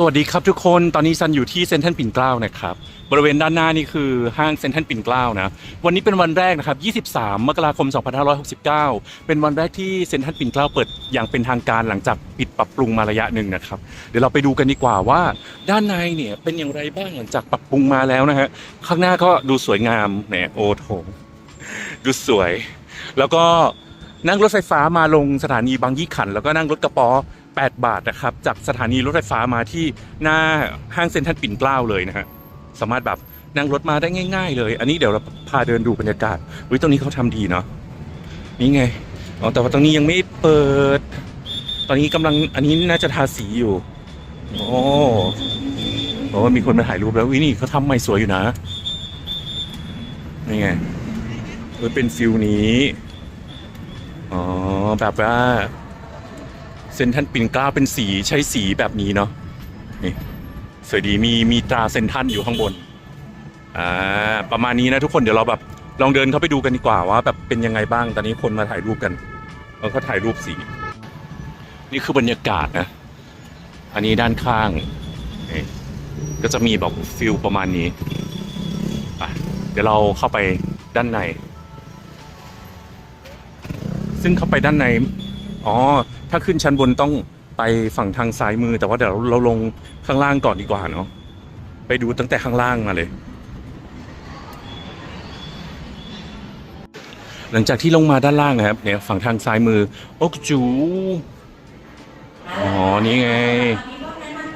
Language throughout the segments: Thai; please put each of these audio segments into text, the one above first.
สวัสดีครับทุกคนตอนนี้ซันอยู่ที่เซ็นทรัลปิ่นเกล้านะครับบริเวณด้านหน้านี่คือห้างเซ็นทรัลปิ่นเกล้านะวันนี้เป็นวันแรกนะครับ 23 มกราคม 2569 เป็นวันแรกที่เซ็นทรัลปิ่นเกล้าเปิดอย่างเป็นทางการหลังจากปิดปรับปรุงมาระยะหนึ่งนะครับเดี๋ยวเราไปดูกันดีกว่าว่า ด้านในเนี่ยเป็นอย่างไรบ้างหลังจากปรับปรุงมาแล้วนะฮะข้างหน้าก็ดูสวยงามเนี่ยโอ้โถดูสวย แล้วก็นั่งรถไฟฟ้ามาลงสถานีบางยี่ขัน แล้วก็นั่งรถกระป๋อ 8 บาทนะครับ จากสถานีรถไฟฟ้ามาที่หน้าห้างเซ็นทรัลปิ่นเกล้าเลยนะฮะสามารถแบบนั่งรถมาได้ง่าย ๆ เลย อันนี้เดี๋ยวเราพาเดินดูบรรยากาศวิตรงนี้เขาทำดีเนาะนี่ไงอ๋อแต่ว่าตรงนี้ยังไม่เปิด ตอนนี้กำลังอันนี้น่าจะทาสีอยู่โอ้โอ้มีคนมาถ่ายรูปแล้ววินี่เขาทำใหม่สวยอยู่นะนี่ไงเออเป็นฟิลนี้ อ๋อ แบบว่า เซนทันปิ่นเกล้าเป็นสีใช้สีแบบนี้เนาะนี่สวยดีมีมีตราเซนทันอยู่ข้างบนอ่าประมาณนี้นะทุกคนเดี๋ยวเราแบบลองเดินเข้าไปดูกันดีกว่าว่าแบบเป็นยังไงบ้างตอนนี้คนมาถ่ายรูปกันแล้วก็ถ่ายรูปสี นี่คือบรรยากาศนะ อันนี้ด้านข้างนี่ก็จะมีแบบฟิลประมาณนี้ไปเดี๋ยวเราเข้าไปด้านใน ซึ่งเข้าไปด้านใน อ๋อ ถ้าขึ้นชั้นบนต้องไปฝั่งทางซ้ายมือ แต่ว่าเดี๋ยวเราลงข้างล่างก่อนดีกว่าเนาะไปดูตั้งแต่ข้างล่างมาเลย หลังจากที่ลงมาด้านล่างนะครับ เนี่ยฝั่งทางซ้ายมือ โอกจู อ๋อ นี่ไง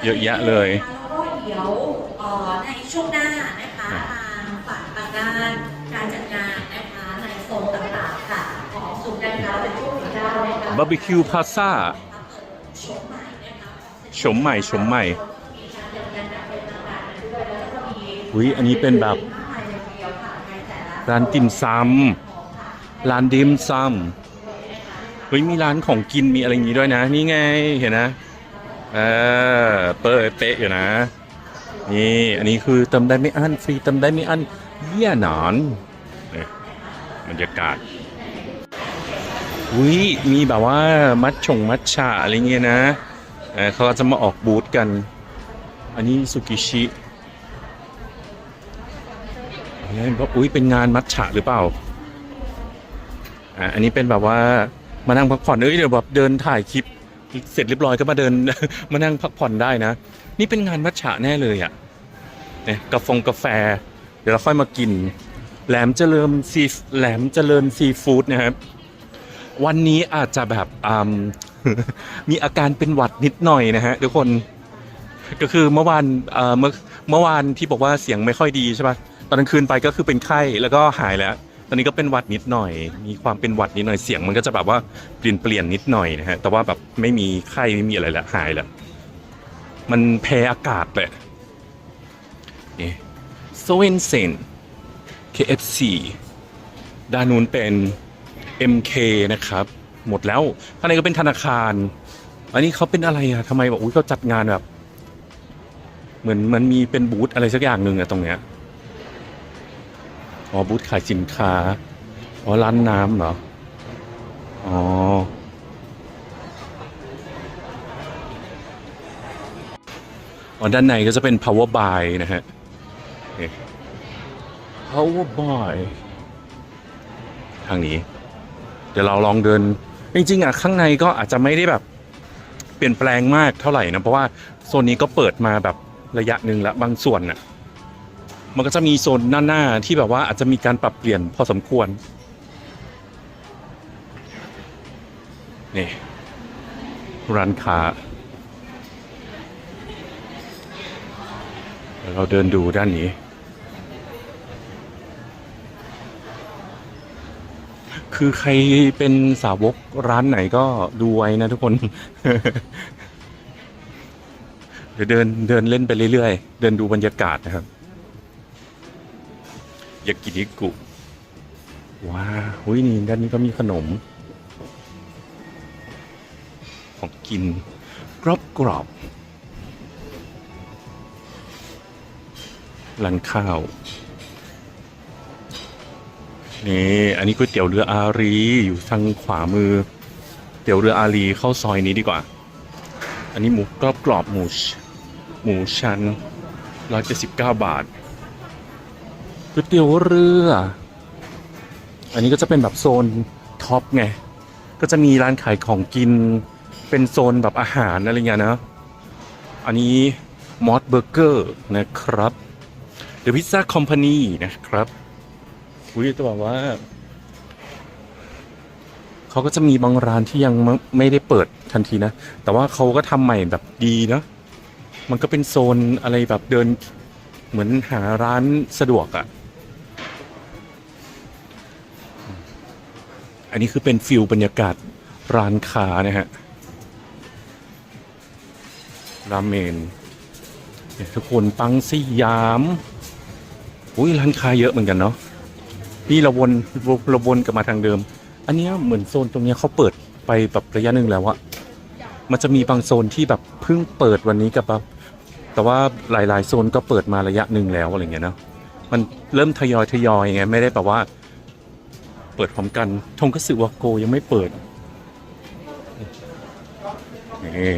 เยอะแยะเลย แล้วก็เดี๋ยวในช่วงหน้า บาร์บีคิวพาซ่าชมใหม่ชมใหม่ชมใหม่เฮ้ยอันนี้เป็นแบบร้านติ่มซำร้านดิมซำเฮ้ยมีร้านของกินมีอะไรอย่างงี้ด้วยนะ นี่ไงเห็นนะเออเปิดเป๊ะอยู่นะ นี่อันนี้คือเติมได้ไม่อั้นฟรีเติมได้ไม่อั้นเยี่ยหนอนเนี่ยบรรยากาศ อุ้ยมีแบบว่ามัดชงมัดฉะอะไรเงี้ยนะเขาจะมาออกบูธกัน อันนี้สุกิชิอันนี้ก็อุ้ยเป็นงานมัดฉะหรือเปล่าอ่าอันนี้เป็นแบบว่ามานั่งพักผ่อนเอ้ยเดี๋ยวแบบเดินถ่ายคลิปเสร็จเรียบร้อยก็มาเดินมานั่งพักผ่อนได้นะ นี่เป็นงานมัทฉะแน่เลยอะ่ะเนี่ยกาแฟกาแฟ เดี๋ยวเราค่อยมากินแหลมเจริญซีแหลมเจริญซีฟู้ดนะครับ วันนี้อาจจะแบบอ่ามีอาการเป็นหวัดนิดหน่อยนะฮะทุกคนก็คือเมื่อวานเอ่อเมื่อเมื่อวานที่บอกว่าเสียงไม่ค่อยดีใช่ปะตอนกลางคืนไปก็คือเป็นไข้แล้วก็หายแล้ว ตอนนี้ก็เป็นหวัดนิดหน่อย มีความเป็นหวัดนิดหน่อยเสียง มันก็จะแบบว่าเปลี่ยนเปลี่ยนนิดหน่อยนะฮะแต่ว่าแบบไม่มีไข้ไม่มีอะไรแล้วหายแล้วมันแพ้อากาศแหละนี่โซเวนเซน KFC ด้านนู้นเป็น MK นะครับ หมดแล้วข้างในก็เป็นธนาคาร อันนี้เขาเป็นอะไรอะทำไมบอกอุ้ยเขาจัดงานแบบ เหมือนมันมีเป็นบูธอะไรสักอย่างหนึ่งอะตรงเนี้ยอ๋อบูธขายสินค้าอ๋อร้านน้ำเหรออ๋อด้านในก็จะเป็น power buy นะฮะ power buy ทางนี้ เดี๋ยวเราลองเดิน จริงๆอะข้างในก็อาจจะไม่ได้แบบเปลี่ยนแปลงมากเท่าไหร่นะเพราะว่าโซนนี้ก็เปิดมาแบบระยะหนึ่งแล้วบางส่วนน่ะมันก็จะมีโซนหน้าๆที่แบบว่าอาจจะมีการปรับเปลี่ยนพอสมควรนี่ร้านค้าเราเดินดูด้านนี้ คือใครเป็นสาวกร้านไหนก็ดูไว้นะทุกคน เดี๋ยวเดินเดินเล่นไปเรื่อยๆ เดินดูบรรยากาศนะครับยากินิกุ ว้าวหุ้ยนี่ด้านนี้ก็มีขนม ของกิน กรอบกรอบร้านข้าว นี่อันนี้ก๋วยเตี๋ยวเรืออารีอยู่ทางขวามือเตี๋ยวเรืออารีเข้าซอยนี้ดีกว่า อันนี้หมูกรอบกรอบหมูชหมูชันร้อยเจ็ดสิบเก้าบาทก๋วยเตี๋ยวเรือ อันนี้ก็จะเป็นแบบโซนท็อปไง ก็จะมีร้านขายของกิน เป็นโซนแบบอาหารอะไรเงี้ยนะ อันนี้มอสเบอร์เกอร์นะครับ The Pizza Company นะครับ อุ้ยจะบอกว่า เขาก็จะมีบางร้านที่ยังไม่ได้เปิดทันทีนะ แต่ว่าเขาก็ทำใหม่แบบดีนะ มันก็เป็นโซนอะไรแบบเดินเหมือนหาร้านสะดวกอะ่ะ อันนี้คือเป็นฟิลบรรยากาศร้านค้านะฮะ ราเมนเนี่ยทุกคนปังสยาม อุ้ยร้านค้าเยอะเหมือนกันเนาะ นี่เราวนเราวนกลับมาทางเดิม อันนี้เหมือนโซนตรงนี้เขาเปิดไปแบบระยะหนึ่งแล้วอะมันจะมีบางโซนที่แบบเพิ่งเปิดวันนี้กับแบบแต่ว่าหลายๆ โซนก็เปิดมาระยะหนึ่งแล้วอะไรเงี้ยเนาะมันเริ่มทยอยทยอยไงไม่ได้แบบว่า เปิดพร้อมกันทงคัตสึวาโกยังไม่เปิดนี่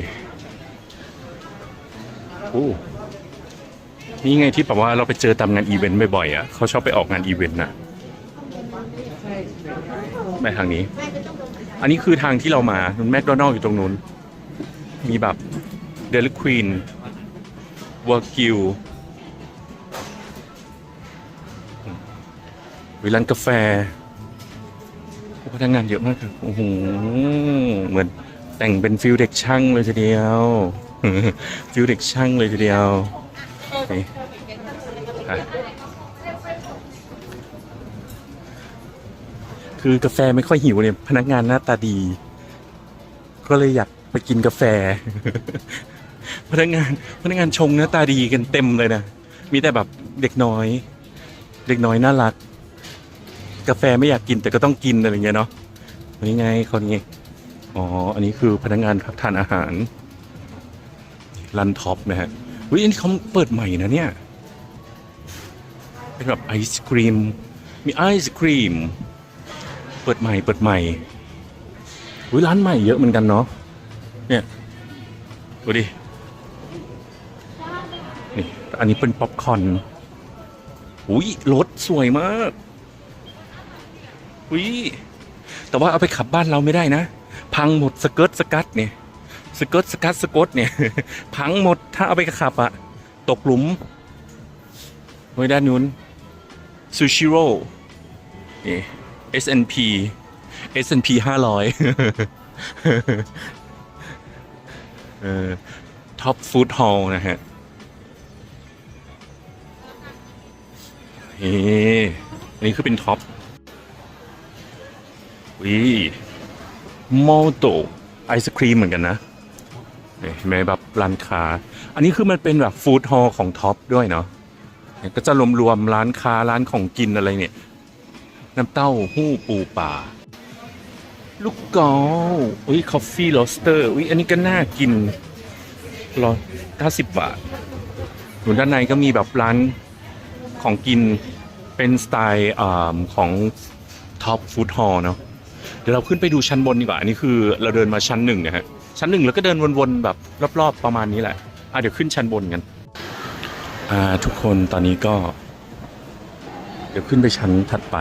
โอ้นี่ไงที่แบบว่าเราไปเจอตามงานอีเวนต์บ่อยๆอะเขาชอบไปออกงานอีเวนต์น่ะ ไปทางนี้ อันนี้คือทางที่เรามาแมคโดนัลล์อยู่ตรงนู้น มีแบบเดลิควีนวอร์กิววิลันกาแฟพนักงานเยอะมากครับโอ้โห เหมือนแต่งเป็นฟิลเด็กช่างเลยทีเดียว ฟิลเด็กช่างเลยทีเดียว นี่อะ คือกาแฟไม่ค่อยหิวเนี่ยพนักงานหน้าตาดี ก็เลยอยากไปกินกาแฟ พนักงานพนักงานชงหน้าตาดีกันเต็มเลยนะมีแต่แบบเด็กน้อย เด็กน้อยน่ารัก กาแฟไม่อยากกินแต่ก็ต้องกินอะไรเงี้ยเนาะวันนี้ไงเขานี่อ๋ออันนี้คือพนักงานพักทานอาหารรันท็อปนะฮะวิอันนี้เขาเปิดใหม่นะเนี่ยเป็นแบบไอศครีมมีไอศครีม เปิดใหม่เปิดใหม่วิร้านใหม่เยอะเหมือนกันเนาะเนี่ยดูดินี่อันนี้เป็นป๊อปคอร์นอุ้ยรถสวยมากอุ้ยแต่ว่าเอาไปขับบ้านเราไม่ได้นะ พังหมดสเกิร์ตสกัดเนี่ยสเกิร์ตสกัดสกอตเนี่ย พังหมดถ้าเอาไปขับอะตกหลุมไว้ด้านนู้นซูชิโร่นี่ S&P S&P ห้าร้อยเออท็อปฟู้ดฮอลนะฮะเฮ้อันนี้คือเป็นท็อปวิโมโตไอศครีมเหมือนกันนะเห็นไหมแบบร้านค้า อันนี้คือมันเป็นแบบฟู้ดฮอล์ของท็อปด้วยเนาะก็จะรวมๆร้านค้าร้านของกินอะไรเนี่ย น้ำเต้าหู้ปูป่า ลูกกอลอุ้ยคอฟฟี่โรสเตอร์อุ้ยอันนี้ก็น่ากินร้อยเก้าสิบบาทอยู่ด้านในก็มีแบบร้านของกินเป็นสไตล์ของท็อปฟู้ดฮอลเนาะเดี๋ยวเราขึ้นไปดูชั้นบนดีกว่า อันนี้คือเราเดินมาชั้นหนึ่งนะฮะ ชั้นหนึ่งแล้วก็เดินวนๆแบบรอบๆประมาณนี้แหละ อะเดี๋ยวขึ้นชั้นบนกัน อ่าทุกคนตอนนี้ก็ เดี๋ยวขึ้นไปชั้นถัดไป